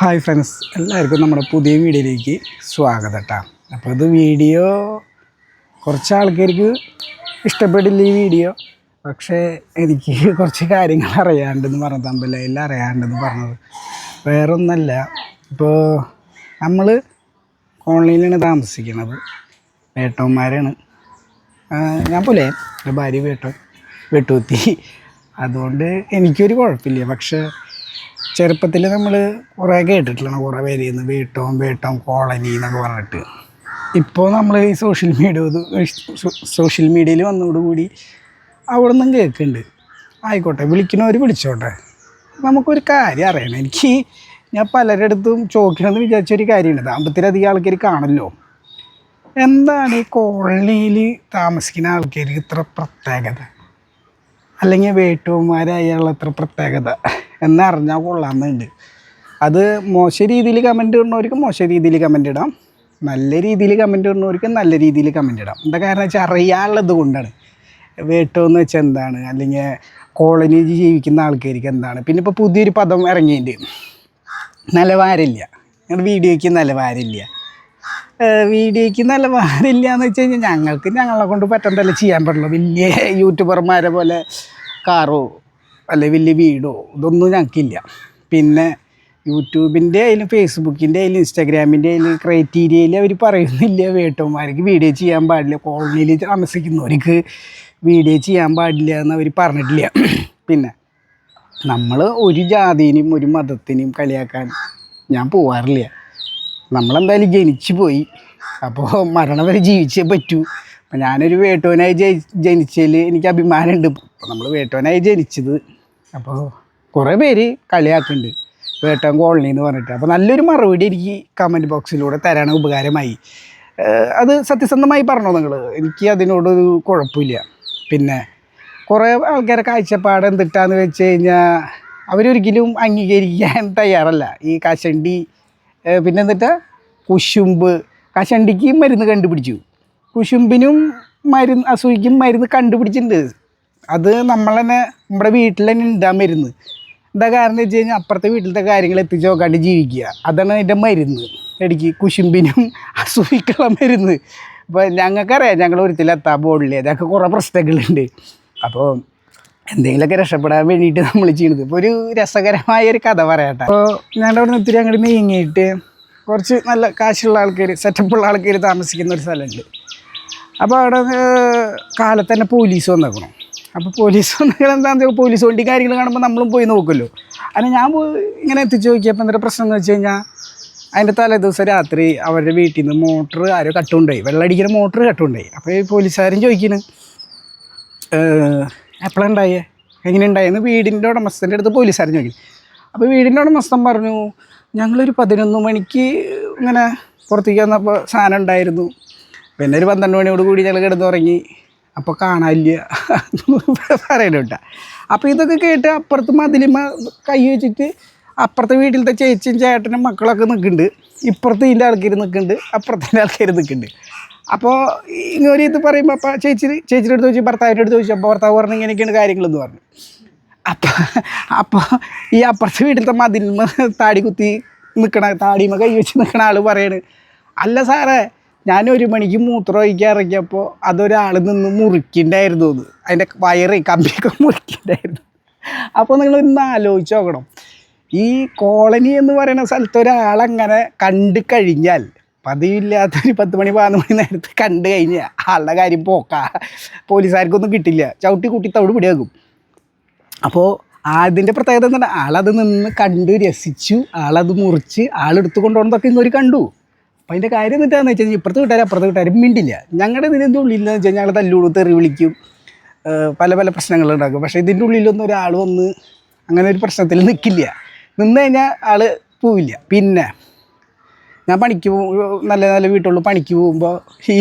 Hi friends എല്ലാവർക്കും നമ്മുടെ പുതിയ വീഡിയോയിലേക്ക് സ്വാഗതം കേട്ടോ അപ്പോൾ ഇത് വീഡിയോ കുറച്ച് ആൾക്കാർക്ക് ഇഷ്ടപ്പെട്ടില്ല ഈ വീഡിയോ. പക്ഷേ എനിക്ക് കുറച്ച് കാര്യങ്ങൾ അറിയാണ്ടെന്ന് പറഞ്ഞ അമ്പലയിൽ അറിയാണ്ടെന്ന് പറഞ്ഞത്. വേറെ ഒന്നല്ല ഇപ്പോൾ നമ്മൾ ഓൺലൈനിലാണ് താമസിക്കുന്നത്. വേട്ടവന്മാരാണ്. ഞാൻ പോലെ എന്റെ ഭാര്യ വേട്ടോ വെട്ടുകുത്തി. അതുകൊണ്ട് എനിക്കൊരു കുഴപ്പമില്ല. പക്ഷേ ചെറുപ്പത്തിൽ നമ്മൾ കുറേ കേട്ടിട്ടുള്ള കുറേ പേര് ചെയ്യുന്നത് വീട്ടവും വീട്ടവും കോളനി എന്നൊക്കെ പറഞ്ഞിട്ട്. ഇപ്പോൾ നമ്മൾ ഈ സോഷ്യൽ മീഡിയ സോഷ്യൽ മീഡിയയിൽ വന്നതോടുകൂടി അവിടെ നിന്നും കേൾക്കുന്നുണ്ട് ആയിക്കോട്ടെ വിളിക്കണവർ വിളിച്ചോട്ടെ. നമുക്കൊരു കാര്യം അറിയണം. എനിക്ക് ഞാൻ പലരുടെ അടുത്തും ചോദിക്കണമെന്ന് വിചാരിച്ചൊരു കാര്യമുണ്ട് ദാമ്പത്തിലധികം ആൾക്കാർ കാണല്ലോ. എന്താണ് ഈ കോളനിയിൽ താമസിക്കുന്ന ആൾക്കാർക്ക് ഇത്ര പ്രത്യേകത? അല്ലെങ്കിൽ വേട്ടുമാരായുള്ള അത്ര പ്രത്യേകത? എന്നറിഞ്ഞാൽ കൊള്ളാമെന്നുണ്ട്. അത് മോശം രീതിയിൽ കമന്റ് ഇടുന്നവർക്ക് മോശം രീതിയിൽ കമന്റ് ഇടാം. നല്ല രീതിയിൽ കമന്റ് ഇടുന്നവർക്ക് നല്ല രീതിയിൽ കമന്റ് ഇടാം. എന്താ കാരണം വെച്ചാൽ അറിയാനുള്ളത് കൊണ്ടാണ്. വേട്ടമെന്ന് വെച്ചാൽ എന്താണ്? അല്ലെങ്കിൽ കോളനി ജീവിക്കുന്ന ആൾക്കാർക്ക് എന്താണ്? പിന്നെ ഇപ്പോൾ പുതിയൊരു പദം ഇറങ്ങിയിട്ട് നിലവാരമില്ല. ഞങ്ങളുടെ വീഡിയോയ്ക്ക് നിലവാരമില്ല. ഏഹ് വീഡിയോയ്ക്ക് നിലവാരമില്ല എന്ന് വെച്ച് കഴിഞ്ഞാൽ ഞങ്ങൾക്ക് ഞങ്ങളെ കൊണ്ട് പറ്റണ്ടല്ലോ ചെയ്യാൻ പറ്റുള്ളൂ. വലിയ യൂട്യൂബർമാരെ പോലെ കാറോ അല്ലെ വലിയ വീടോ ഇതൊന്നും ഞങ്ങൾക്കില്ല പിന്നെ യൂട്യൂബിന്റെ അതിലും ഫേസ്ബുക്കിന്റെ അതിലും ഇൻസ്റ്റാഗ്രാമിന്റെ അതിലും ക്രൈറ്റീരിയയിൽ അവർ പറയുന്നില്ല വേട്ടന്മാർക്ക് വീഡിയോ ചെയ്യാൻ പാടില്ല. കോളനിയിൽ താമസിക്കുന്നവർക്ക് വീഡിയോ ചെയ്യാൻ പാടില്ല എന്ന് അവർ പറഞ്ഞിട്ടില്ല. പിന്നെ നമ്മൾ ഒരു ജാതിനെയും ഒരു മതത്തിനെയും കളിയാക്കാൻ ഞാൻ പോവാറില്ല. നമ്മളെന്തായാലും ജനിച്ചു പോയി. അപ്പോൾ മരണം വരെ ജീവിച്ചേ പറ്റൂ. അപ്പം ഞാനൊരു വേട്ടവനായി ജയി ജനിച്ചതിൽ എനിക്ക് അഭിമാനമുണ്ട്. നമ്മൾ വേട്ടവനായി ജനിച്ചത് അപ്പോൾ കുറേ പേര് കളിയാക്കുന്നുണ്ട് വേട്ടൻ കോളനി എന്ന് പറഞ്ഞിട്ട്. അപ്പോൾ നല്ലൊരു മറുപടി എനിക്ക് കമന്റ് ബോക്സിലൂടെ തരാൻ ഉപകാരമായി. അത് സത്യസന്ധമായി പറഞ്ഞോ നിങ്ങൾ എനിക്ക് അതിനോടൊരു കുഴപ്പമില്ല. പിന്നെ കുറേ ആൾക്കാരെ കാഴ്ചപ്പാട് എന്തിട്ടാന്ന് വെച്ച് കഴിഞ്ഞാൽ അവരൊരിക്കലും അംഗീകരിക്കാൻ തയ്യാറല്ല. ഈ കശണ്ടി പിന്നെ എന്നിട്ട് കുശുമ്പ്. കശണ്ടിക്ക് മരുന്ന് കണ്ടുപിടിച്ചു. കുശുമ്പിനും മരുന്ന് അസൂയിക്കും മരുന്ന് കണ്ടുപിടിച്ചിട്ടുണ്ട്. അത് നമ്മൾ തന്നെ നമ്മുടെ വീട്ടിൽ തന്നെ ഉണ്ടാൻ മരുന്ന്. എന്താ കാരണം വെച്ച് കഴിഞ്ഞാൽ അപ്പുറത്തെ വീട്ടിലത്തെ കാര്യങ്ങൾ എത്തിച്ച് നോക്കാണ്ട് ജീവിക്കുക. അതാണ് അതിന്റെ മരുന്ന്. ഇടയ്ക്ക് കുശുമ്പിനും അസൂയിക്കുള്ള മരുന്ന്. അപ്പോൾ ഞങ്ങൾക്കറിയാം ഞങ്ങൾ ഒരിക്കലും എത്താൻ പോകില്ല ഞങ്ങൾക്ക് കുറേ പ്രശ്നങ്ങളുണ്ട്. അപ്പോൾ എന്തെങ്കിലുമൊക്കെ രക്ഷപ്പെടാൻ വേണ്ടിയിട്ട് നമ്മൾ ചെയ്യുന്നത് ഇപ്പോൾ ഒരു രസകരമായ ഒരു കഥ പറയട്ടെ. അപ്പോൾ ഞങ്ങളുടെ അവിടെ നിന്ന് ഇത്തിരി അങ്ങോട്ട് നീങ്ങിയിട്ട് കുറച്ച് നല്ല കാശുള്ള ആൾക്കാർ സെറ്റപ്പുള്ള ആൾക്കാർ താമസിക്കുന്ന ഒരു സ്ഥലമുണ്ട് അപ്പോൾ അവിടെ കാലത്ത് തന്നെ പോലീസ് വന്നേക്കണം. അപ്പോൾ പോലീസ് വെച്ചാൽ പോലീസ് വണ്ടി കാര്യങ്ങൾ കാണുമ്പോൾ നമ്മളും പോയി നോക്കുമല്ലോ. അങ്ങനെ ഞാൻ ഇങ്ങനെ എത്തിച്ച് നോക്കിയപ്പോൾ എന്തൊരു പ്രശ്നം എന്ന് വെച്ച് കഴിഞ്ഞാൽ അതിന്റെ തലേ ദിവസം രാത്രി അവരുടെ വീട്ടിൽ നിന്ന് മോട്ടർ ആരോ കട്ടുണ്ടായി. വെള്ളമടിക്കുന്ന മോട്ടർ കട്ടുണ്ടായി. അപ്പോൾ ഈ പോലീസുകാരും ചോദിക്കുന്നു എപ്പോഴുണ്ടായേ എങ്ങനെ ഉണ്ടായെന്ന് വീടിന്റെ ഉടമസ്ഥന്റെ അടുത്ത് പോലീസുകാരും ചോദിക്കും അപ്പോൾ വീടിന്റെ ഉടമസ്ഥൻ പറഞ്ഞു ഞങ്ങളൊരു പതിനൊന്ന് മണിക്ക് ഇങ്ങനെ പുറത്തേക്ക് വന്നപ്പോൾ സാധനം ഉണ്ടായിരുന്നു. പിന്നെ ഒരു പന്ത്രണ്ട് മണിയോട് കൂടി ഞങ്ങൾ കിടന്ന് ഉറങ്ങി അപ്പോൾ കാണാനില്ല. പറയലുണ്ട. അപ്പോൾ ഇതൊക്കെ കേട്ട് അപ്പുറത്ത് മതിലിമ കൈ വെച്ചിട്ട് അപ്പുറത്തെ വീട്ടിലത്തെ ചേച്ചിയും ചേട്ടനും മക്കളൊക്കെ നിൽക്കുന്നുണ്ട് ഇപ്പുറത്ത് ഇതിന്റെ ആൾക്കാർ നിൽക്കുന്നുണ്ട് അപ്പുറത്തിന്റെ ആൾക്കാർ നിൽക്കുന്നുണ്ട് അപ്പോൾ ഇങ്ങനെ ഇത് പറയുമ്പോൾ അപ്പോൾ ചേച്ചി ചേച്ചിയുടെ അടുത്ത് ചോദിച്ചു ഭർത്താവിന്റെ അടുത്ത് ചോദിച്ചു അപ്പോൾ ഭർത്താവ് പറഞ്ഞു ഇങ്ങനെയൊക്കെയാണ് കാര്യങ്ങളെന്ന് പറഞ്ഞു. അപ്പം അപ്പോൾ ഈ അപ്പുറത്തെ വീട്ടിലത്തെ മതിലിമ താടി കുത്തി നിൽക്കണ താടിമ കൈ വെച്ച് നിൽക്കണ ആൾ പറയണ്. അല്ല സാറേ ഞാൻ ഒരു മണിക്ക് മൂത്രം ഒഴിക്കാൻ ഇറങ്ങിയപ്പോൾ അതൊരാൾ നിന്ന് മുറിക്കണ്ടായിരുന്നു അത് അതിന്റെ വയറ് കമ്പിയൊക്കെ മുറിക്കണ്ടായിരുന്നു. അപ്പോൾ നിങ്ങൾ ഒന്ന് ആലോചിച്ച് നോക്കണം. ഈ കോളനി എന്ന് പറയുന്ന സ്ഥലത്ത് ഒരാളങ്ങനെ കണ്ട് കഴിഞ്ഞാൽ പതിവില്ലാത്തൊരു പത്ത് മണി പതിനൊന്ന് മണി നേരത്ത് കണ്ടു കഴിഞ്ഞാൽ ആളുടെ കാര്യം പോക്കാ. പോലീസുകാർക്കൊന്നും കിട്ടില്ല. ചവിട്ടി കൂട്ടി തവിട് പിടിയാക്കും അപ്പോൾ അതിന്റെ പ്രത്യേകത എന്താണ് ആളത് നിന്ന് കണ്ട് രസിച്ചു ആളത് മുറിച്ച് ആളെടുത്ത് കൊണ്ടുപോകുന്നതൊക്കെ ഇങ്ങൊരു കണ്ടു. അപ്പോൾ അതിന്റെ കാര്യം എന്നിട്ടാന്ന് വെച്ചാൽ ഇപ്പുറത്ത് കിട്ടാരും അപ്പുറത്ത് കിട്ടാരും മിണ്ടില്ല. ഞങ്ങളുടെ ഇതിന്റെ ഉള്ളിലെന്ന് വെച്ച് വെച്ചാൽ ഞങ്ങൾ തല്ലുകൊടു തെറി വിളിക്കും. പല പല പ്രശ്നങ്ങൾ പ്രശ്നങ്ങളുണ്ടാക്കും പക്ഷേ ഇതിന്റെ ഉള്ളിലൊന്നും ഒരാൾ വന്ന് അങ്ങനെ ഒരു പ്രശ്നത്തിൽ നിൽക്കില്ല നിന്ന് കഴിഞ്ഞാൽ ആൾ പോവില്ല. പിന്നെ ഞാൻ പണിക്ക് നല്ല നല്ല വീട്ടുള്ളൂ പണിക്ക് പോകുമ്പോൾ ഈ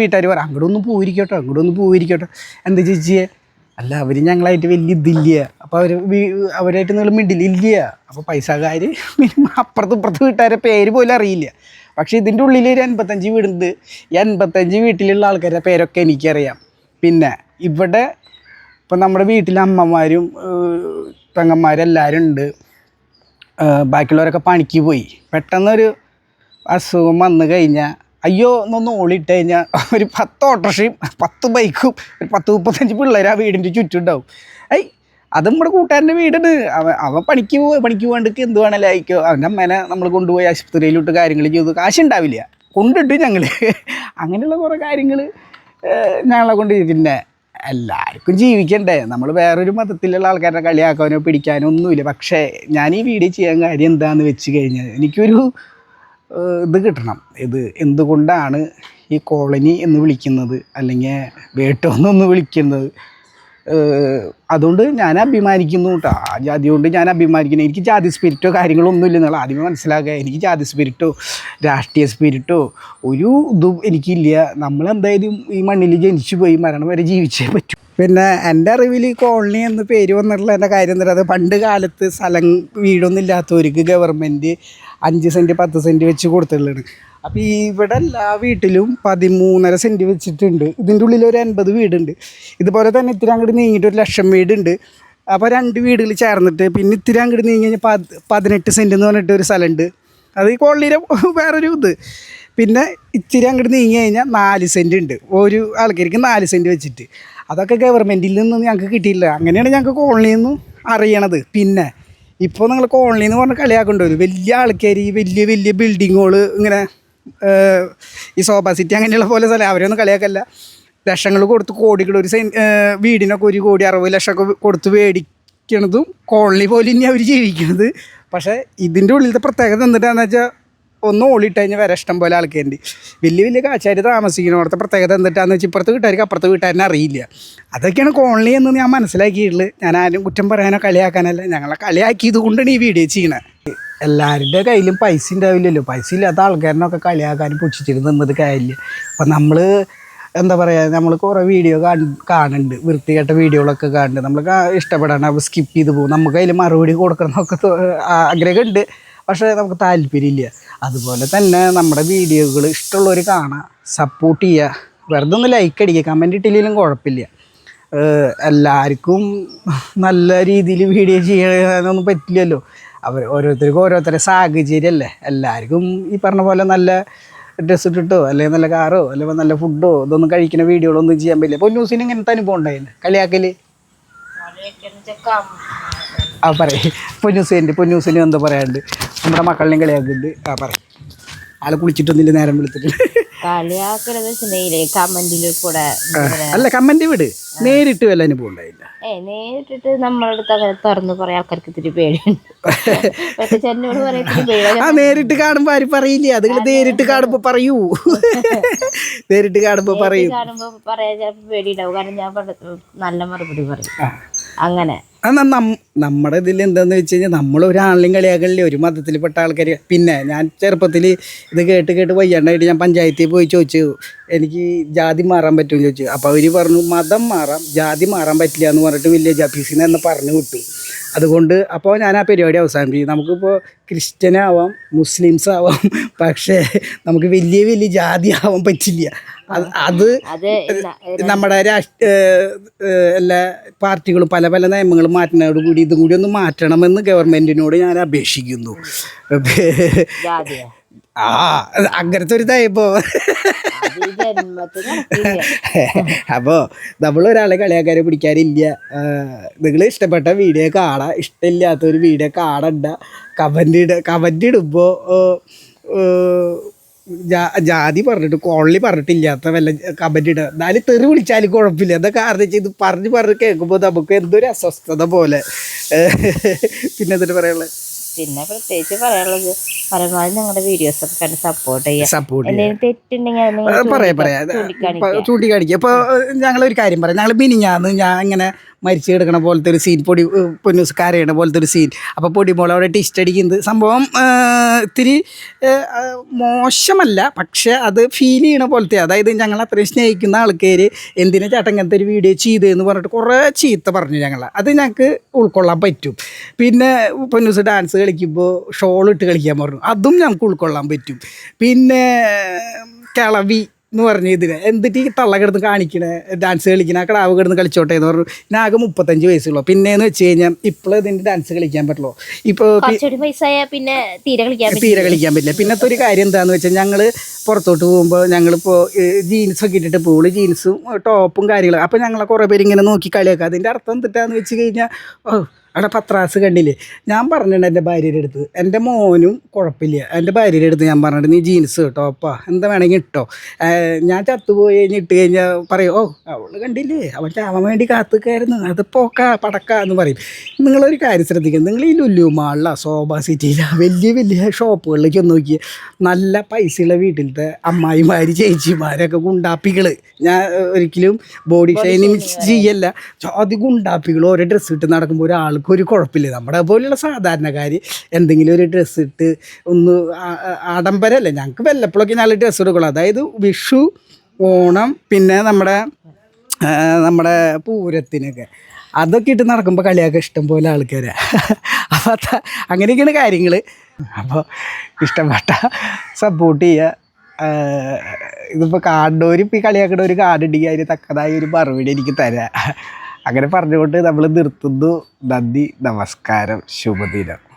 വീട്ടുകാർ പറയും അങ്ങോട്ട് ഒന്ന് പോയിരിക്കട്ടോ അങ്ങോട്ട് പോയിരിക്കട്ടോ. എന്താ ചേച്ചിയെ? അല്ല അവർ ഞങ്ങളായിട്ട് വലിയ ഇതില്ല. അപ്പോൾ അവർ അവരായിട്ട് നിങ്ങൾ മിണ്ടില്ല ഇല്ല. അപ്പോൾ പൈസക്കാർ മിനിമം അപ്പുറത്ത് ഇപ്പുറത്ത് വീട്ടുകാരെ പേര് പോലും അറിയില്ല. പക്ഷേ ഇതിന്റെ ഉള്ളിൽ ഒരു എൺപത്തഞ്ച് വീടുണ്ട്. എൺപത്തഞ്ച് വീട്ടിലുള്ള ആൾക്കാരുടെ പേരൊക്കെ എനിക്കറിയാം. പിന്നെ ഇവിടെ ഇപ്പം നമ്മുടെ വീട്ടിലെ അമ്മമാരും ഏഹ് പെങ്ങന്മാരും എല്ലാവരും ഉണ്ട് ബാക്കിയുള്ളവരൊക്കെ പണിക്ക് പോയി. പെട്ടെന്നൊരു അസുഖം വന്നു കഴിഞ്ഞാൽ അയ്യോ എന്നൊന്ന് ഓളിയിട്ട് കഴിഞ്ഞാൽ ഒരു പത്ത് ഓട്ടോറിക്ഷയും പത്ത് ബൈക്കും ഒരു പത്ത് മുപ്പത്തഞ്ച് പിള്ളേർ ആ വീടിന്റെ ചുറ്റും ഉണ്ടാവും. ഐ അത് നമ്മുടെ കൂട്ടുകാരന്റെ വീടാണ്. അവൻ അവൻ പണിക്ക് പോയി പണിക്ക് പോകാണ്ടൊക്കെ എന്ത് വേണേലും അയക്കോ അവന്റെ അമ്മേനെ നമ്മൾ കൊണ്ടുപോയി ആശുപത്രിയിലോട്ട് കാര്യങ്ങൾ ചെയ്തു. കാശുണ്ടാവില്ല. കൊണ്ടിട്ട് ഞങ്ങൾ അങ്ങനെയുള്ള കുറേ കാര്യങ്ങൾ ഞങ്ങളെ കൊണ്ട് പിന്നെ എല്ലാവർക്കും ജീവിക്കണ്ടേ. നമ്മൾ വേറൊരു മതത്തിലുള്ള ആൾക്കാരുടെ കളിയാക്കാനോ പിടിക്കാനോ ഒന്നുമില്ല. പക്ഷേ ഞാൻ ഈ വീഡിയോ ചെയ്യാൻ കാര്യം എന്താണെന്ന് വെച്ച് കഴിഞ്ഞാൽ എനിക്കൊരു ഇത് കിട്ടണം. ഇത് എന്തുകൊണ്ടാണ് ഈ കോളനി എന്ന് വിളിക്കുന്നത്? അല്ലെങ്കിൽ വേട്ടോന്നൊന്ന് വിളിക്കുന്നത്? അതുകൊണ്ട് ഞാൻ അഭിമാനിക്കുന്നു കേട്ടോ ആ ജാതി കൊണ്ട് ഞാൻ അഭിമാനിക്കുന്നു. എനിക്ക് ജാതി സ്പിരിറ്റോ കാര്യങ്ങളോ ഒന്നും ഇല്ലെന്നുള്ള ആദ്യമേ മനസ്സിലാക്കുക. എനിക്ക് ജാതി സ്പിരിറ്റോ രാഷ്ട്രീയ സ്പിരിറ്റോ ഒരു ഇതും എനിക്കില്ല. നമ്മളെന്തായാലും ഈ മണ്ണിൽ ജനിച്ചു പോയി മരണം വരെ ജീവിച്ചേ പറ്റൂ. പിന്നെ എന്റെ അറിവിൽ ഈ കോളനി എന്ന് പേര് വന്നിട്ടുള്ള എന്റെ കാര്യം എന്താ പറയുക? പണ്ട് കാലത്ത് സ്ഥലം വീടൊന്നും ഇല്ലാത്തവർക്ക് ഗവൺമെന്റ് അഞ്ച് സെന്റ് പത്ത് സെന്റ് വെച്ച് കൊടുത്തിട്ടുള്ളതാണ്. അപ്പോൾ ഇവിടെ എല്ലാ വീട്ടിലും പതിമൂന്നര സെന്റ് വെച്ചിട്ടുണ്ട്. ഇതിന്റെ ഉള്ളിൽ ഒരു അൻപത് വീടുണ്ട്. ഇതുപോലെ തന്നെ ഇത്തിരി അങ്ങോട്ട് നീങ്ങിയിട്ട് ഒരു ലക്ഷം വീടുണ്ട്. അപ്പോൾ രണ്ട് വീടുകൾ ചേർന്നിട്ട് പിന്നെ ഇത്തിരി അങ്ങോട്ട് നീങ്ങി കഴിഞ്ഞാൽ പത് പതിനെട്ട് സെന്റ് എന്ന് പറഞ്ഞിട്ട് ഒരു സ്ഥലമുണ്ട്. അത് ഈ കോളനിയിലെ വേറൊരു ഇത്. പിന്നെ ഇച്ചിരി അങ്ങോട്ട് നീങ്ങി കഴിഞ്ഞാൽ നാല് സെന്റ് ഉണ്ട്. ഒരു ആൾക്കാർക്ക് നാല് സെന്റ് വെച്ചിട്ട്. അതൊക്കെ ഗവൺമെന്റിൽ നിന്നും ഞങ്ങൾക്ക് കിട്ടിയില്ല അങ്ങനെയാണ് ഞങ്ങൾക്ക് കോളനിയിൽ നിന്നും അറിയണത്. പിന്നെ ഇപ്പോൾ നിങ്ങൾ കോളനി എന്ന് പറഞ്ഞ് കളിയാക്കൊണ്ടുവരും വലിയ ആൾക്കാർ വലിയ വലിയ ബിൽഡിങ്ങുകൾ ഇങ്ങനെ ഈ സോഫ സിറ്റി അങ്ങനെയുള്ള പോലെ സ്ഥലം. അവരൊന്നും കളിയാക്കല്ല. ലക്ഷങ്ങൾ കൊടുത്ത് കോടികൾ ഒരു സൈൻ വീടിനൊക്കെ ഒരു കോടി അറുപത് ലക്ഷമൊക്കെ കൊടുത്ത് മേടിക്കണതും കോളനി പോലെ ഇനി അവർ ജീവിക്കുന്നത് പക്ഷേ ഇതിന്റെ ഉള്ളിലത്തെ പ്രത്യേകത എന്തിട്ടാണെന്ന് വെച്ചാൽ ഒന്ന് ഓളിട്ട് കഴിഞ്ഞാൽ വരെ ഇഷ്ടം പോലെ ആൾക്കാരുണ്ട്. വലിയ വലിയ കാശാരി താമസിക്കുന്നു അവിടുത്തെ പ്രത്യേകത എന്തിട്ടാന്ന് വെച്ചാൽ ഇപ്പുറത്ത് വീട്ടുകാർക്ക് അപ്പുറത്ത് വീട്ടുകാരനെ അറിയില്ല. അതൊക്കെയാണ് കോളനി എന്ന് ഞാൻ മനസ്സിലാക്കിയിട്ടുള്ളത്. ഞാൻ ആരും കുറ്റം പറയാനോ കളിയാക്കാനല്ല. ഞങ്ങളെ കളിയാക്കിയത് കൊണ്ടാണ് ഈ വീഡിയോ ചെയ്യണത് എല്ലാവരുടെ കയ്യിലും പൈസ ഉണ്ടാവില്ലല്ലോ. പൈസ ഇല്ലാത്ത ആൾക്കാരനൊക്കെ കളിയാക്കാനും പുച്ഛിച്ചിട്ട് നിന്നത് കാര്യമില്ല. അപ്പം നമ്മൾ എന്താ പറയുക നമ്മൾ കുറേ വീഡിയോ കാണുന്നുണ്ട് വൃത്തികെട്ട വീഡിയോകളൊക്കെ കാണുന്നുണ്ട് നമ്മൾ ഇഷ്ടപ്പെടാണ് അപ്പോൾ സ്കിപ്പ് ചെയ്ത് പോകും. നമുക്ക് അതിൽ മറുപടി കൊടുക്കണം എന്നൊക്കെ ആഗ്രഹമുണ്ട് പക്ഷേ നമുക്ക് താല്പര്യമില്ല. അതുപോലെ തന്നെ നമ്മുടെ വീഡിയോകൾ ഇഷ്ടമുള്ളവർ കാണുക സപ്പോർട്ട് ചെയ്യുക. വെറുതെ ഒന്ന് ലൈക്ക് അടിക്കുക. കമന്റ് ഇട്ടില്ലെങ്കിലും കുഴപ്പമില്ല. എല്ലാവർക്കും നല്ല രീതിയിൽ വീഡിയോ ചെയ്യാനൊന്നും പറ്റില്ലല്ലോ. അവർ ഓരോരുത്തർക്കും ഓരോരുത്തരുടെ സാഹചര്യമല്ലേ? എല്ലാവർക്കും ഈ പറഞ്ഞ പോലെ നല്ല ഡ്രസ്സ് ഇട്ടിട്ടോ അല്ലെങ്കിൽ നല്ല കാറോ അല്ലെങ്കിൽ നല്ല ഫുഡോ ഇതൊന്നും കഴിക്കുന്ന വീഡിയോകളൊന്നും ചെയ്യാൻ പറ്റില്ല. അപ്പോൾ ന്യൂസിന് ഇങ്ങനത്തെ അനുഭവം ഉണ്ടായില്ല കളിയാക്കൽ? ആ പറയും. പൊന്നൂസിന്റെ പൊന്നൂസിന് എന്താ പറയാണ്ട് നമ്മുടെ മക്കളിനെയും കളിയാക്കുന്നുണ്ട്. ആ പറയും. ആളെ കുളിച്ചിട്ടൊന്നില്ല നേരം വിളിച്ചിട്ടില്ല അല്ല കമന്റ് വിട്. നേരിട്ട് വല്ല അനുഭവം ഉണ്ടായില്ല. നേരിട്ടിട്ട് നമ്മളടുത്ത് അങ്ങനെ തുറന്ന് കുറെ ആൾക്കാർക്ക് ഇത്തിരി പേടിയുണ്ട്. ആ നേരിട്ട് കാണുമ്പോ ആരും പറയില്ലേ? അതുകൊണ്ട് നിങ്ങൾ നേരിട്ട് കാണുമ്പോ പറയൂ. നേരിട്ട് കാണുമ്പോ പറയും. കാണുമ്പോ പറയാൻ പേടിയുണ്ടാവും. കാരണം ഞാൻ നല്ല മറുപടി പറയും. അങ്ങനെ. നമ്മുടെ ഇതിൽ എന്താന്ന് വെച്ച് കഴിഞ്ഞാൽ നമ്മൾ ഒരാളിലും കളിയാക്കലില്ല? ഒരു മതത്തിൽപ്പെട്ട ആൾക്കാർ പിന്നെ ഞാൻ ചെറുപ്പത്തിൽ ഇത് കേട്ട് കേട്ട് വയ്യാണ്ടായിട്ട് ഞാൻ പഞ്ചായത്തിൽ പോയി ചോദിച്ചു. എനിക്ക് ജാതി മാറാൻ പറ്റുമെന്ന് ചോദിച്ചു. അപ്പോൾ അവർ പറഞ്ഞു മതം മാറാം ജാതി മാറാൻ പറ്റില്ല എന്ന് പറഞ്ഞിട്ട് വില്ലേജ് ഓഫീസിൽ നിന്ന് എന്നെ പറഞ്ഞു വിട്ടു. അതുകൊണ്ട് അപ്പോൾ ഞാൻ ആ പരിപാടി അവസാനിപ്പിക്കും നമുക്കിപ്പോൾ ക്രിസ്ത്യനാവാം മുസ്ലിംസ് ആവാം പക്ഷേ നമുക്ക് വലിയ വലിയ ജാതി ആവാൻ പറ്റില്ല. അത് നമ്മുടെ രാഷ്ട്ര എല്ലാ പാർട്ടികളും പല പല നിയമങ്ങൾ മാറ്റുന്നതോട് കൂടി ഇതും കൂടി ഒന്ന് മാറ്റണമെന്ന് ഗവൺമെന്റിനോട് ഞാൻ അപേക്ഷിക്കുന്നു. ആ അങ്ങനത്തെ ഒരു തയ്യപ്പോ അപ്പോൾ നമ്മൾ ഒരാളെ കളിയാക്കാരെ പിടിക്കാനില്ല നിങ്ങൾ ഇഷ്ടപ്പെട്ട വീഡിയോ കാണാം. ഇഷ്ടമില്ലാത്ത ഒരു വീഡിയോ കാണണ്ട. കമന്റ് ഇട ഇടുമ്പോ ഇടുമ്പോൾ ജാതി പറഞ്ഞിട്ട് കോളി പറഞ്ഞിട്ടില്ലാത്ത വല്ല കമന്റ് ഇടുക എന്നാലും തെറി വിളിച്ചാലും കുഴപ്പമില്ല. എന്താ കാരണം ഇത് പറഞ്ഞ് പറഞ്ഞ് കേൾക്കുമ്പോൾ നമുക്ക് എന്തൊരു അസ്വസ്ഥത പോലെ. പിന്നെ എന്നിട്ട് പറയാനുള്ളത് പിന്നെ പ്രത്യേകിച്ച് പറയാനുള്ളത് പരമാവധി നിങ്ങളുടെ വീഡിയോസ് ഒക്കെ കണ്ട് സപ്പോർട്ട് ചെയ്യാം. സപ്പോർട്ട് എന്തെങ്കിലും തെറ്റുണ്ടെങ്കിൽ പറയാ പറയാം. ചൂണ്ടിക്കാണിക്കുക ചൂണ്ടിക്കാണിക്കുക ഞങ്ങൾ ഒരു കാര്യം പറയാം. ഞങ്ങൾ മിനിഞ്ഞാന്ന് ഞാൻ ഇങ്ങനെ മരിച്ചു കിടക്കണ പോലത്തെ ഒരു സീൻ പൊടി പൊന്നൂസ് കരയണ പോലത്തെ ഒരു സീൻ അപ്പോൾ പൊടിമോൾ അവിടെ ടിസ്റ്റ് അടിക്കുന്നത് സംഭവം ഇത്തിരി മോശമല്ല പക്ഷേ അത് ഫീൽ ചെയ്യണ പോലത്തെ. അതായത് ഞങ്ങൾ അത്രയും സ്നേഹിക്കുന്ന ആൾക്കാർ എന്തിനാ ചേട്ടൻ ഇങ്ങനത്തെ ഒരു വീഡിയോ ചെയ്തതെന്ന് പറഞ്ഞിട്ട് കുറേ ചീത്ത പറഞ്ഞു ഞങ്ങൾ അത് ഞങ്ങൾക്ക് ഉൾക്കൊള്ളാൻ പറ്റും. പിന്നെ പൊന്നൂസ് ഡാൻസ് കളിക്കുമ്പോൾ ഷോൾ ഇട്ട് കളിക്കാൻ പറഞ്ഞു. അതും ഞങ്ങൾക്ക് ഉൾക്കൊള്ളാൻ പറ്റും. പിന്നെ കിളവി. എന്ന് പറഞ്ഞു ഇതിന് എന്നിട്ട് ഈ തള്ള കിടന്ന് കാണിക്കണേ? ഡാൻസ് കളിക്കണ? ആ കടാവ് കിടന്ന് കളിച്ചോട്ടെ എന്ന് പറഞ്ഞു. ഞാൻ ആകെ മുപ്പത്തഞ്ച് വയസ്സുള്ളൂ പിന്നെയെന്ന് വെച്ച് കഴിഞ്ഞാൽ ഇപ്പോൾ ഇതിന്റെ ഡാൻസ് കളിക്കാൻ പറ്റുള്ളൂ. ഇപ്പോൾ പിന്നെ തീരെ കളിക്കാൻ പറ്റില്ല. പിന്നത്തെ ഒരു കാര്യം എന്താന്ന് വെച്ചാൽ ഞങ്ങൾ പുറത്തോട്ട് പോകുമ്പോൾ ഞങ്ങളിപ്പോൾ ജീൻസൊക്കെ ഇട്ടിട്ട് പോകുള്ളൂ ജീൻസും ടോപ്പും കാര്യങ്ങളും അപ്പോൾ ഞങ്ങളെ കുറേ പേര് ഇങ്ങനെ നോക്കി കളിയാക്കുക അതിന്റെ അർത്ഥം എന്തിട്ടാന്ന് വെച്ച് കഴിഞ്ഞാൽ ഓ അവിടെ പത്രാസ് കണ്ടില്ലേ? ഞാൻ പറഞ്ഞിട്ടുണ്ട് എന്റെ ഭാര്യയുടെ അടുത്ത്. എന്റെ മോനും കുഴപ്പമില്ല. എന്റെ ഭാര്യയുടെ അടുത്ത് ഞാൻ പറഞ്ഞിട്ട് നീ ജീൻസ് ടോപ്പാ എന്താ വേണമെങ്കിൽ ഇട്ടോ? ഞാൻ ചത്തുപോയി കഴിഞ്ഞ് ഇട്ട് കഴിഞ്ഞാൽ പറയും ഓ അവൾ കണ്ടില്ലേ? അവൻ ചാവാൻ വേണ്ടി കാത്തുക്കായിരുന്നു. അത് പോക്ക പടക്ക എന്ന് പറയും. നിങ്ങളൊരു കാര്യം ശ്രദ്ധിക്കുക നിങ്ങൾ ഈ ലുല്ലു മാളില സോബ സിറ്റിയില വലിയ വലിയ ഷോപ്പുകളിലേക്ക് ഒന്ന് നോക്കിയേ. നല്ല പൈസയുള്ള വീട്ടിലത്തെ അമ്മായിമാർ ചേച്ചിമാരൊക്കെ ഗുണ്ടാപ്പികൾ ഞാൻ ഒരിക്കലും ബോഡി ഷൈനിങ് ചെയ്യല്ല. അത് ഗുണ്ടാപ്പികൾ ഓരോ ഡ്രസ്സ് ഇട്ട് നടക്കുമ്പോൾ ഒരാൾക്ക് ഒരു കുഴപ്പമില്ല. നമ്മുടെ പോലെയുള്ള സാധാരണക്കാർ എന്തെങ്കിലും ഒരു ഡ്രസ്സ് ഇട്ട് ഒന്ന് ആഡംബരമല്ല? ഞങ്ങൾക്ക് വല്ലപ്പോഴൊക്കെ നല്ല ഡ്രസ്സ് എടുക്കുള്ളൂ. അതായത് വിഷു ഓണം പിന്നെ നമ്മുടെ നമ്മുടെ പൂരത്തിനൊക്കെ. അതൊക്കെ ഇട്ട് നടക്കുമ്പോൾ കളിയാക്കുക ഇഷ്ടം പോലെ ആൾക്കാരാണ് അപ്പോൾ അത് അങ്ങനെയൊക്കെയാണ് കാര്യങ്ങൾ അപ്പോൾ ഇഷ്ടപ്പെട്ട സപ്പോർട്ട് ചെയ്യുക ഇതിപ്പോൾ കാർഡോര് ഇപ്പോൾ ഈ കളിയാക്കണ ഒരു കാർഡ് ഇടിക്കുക അതിന് തക്കതായ ഒരു മറുപടി എനിക്ക് തരാം. അങ്ങനെ പറഞ്ഞുകൊണ്ട് നമ്മൾ നിർത്തുന്നു. നന്ദി നമസ്കാരം ശുഭദിനം.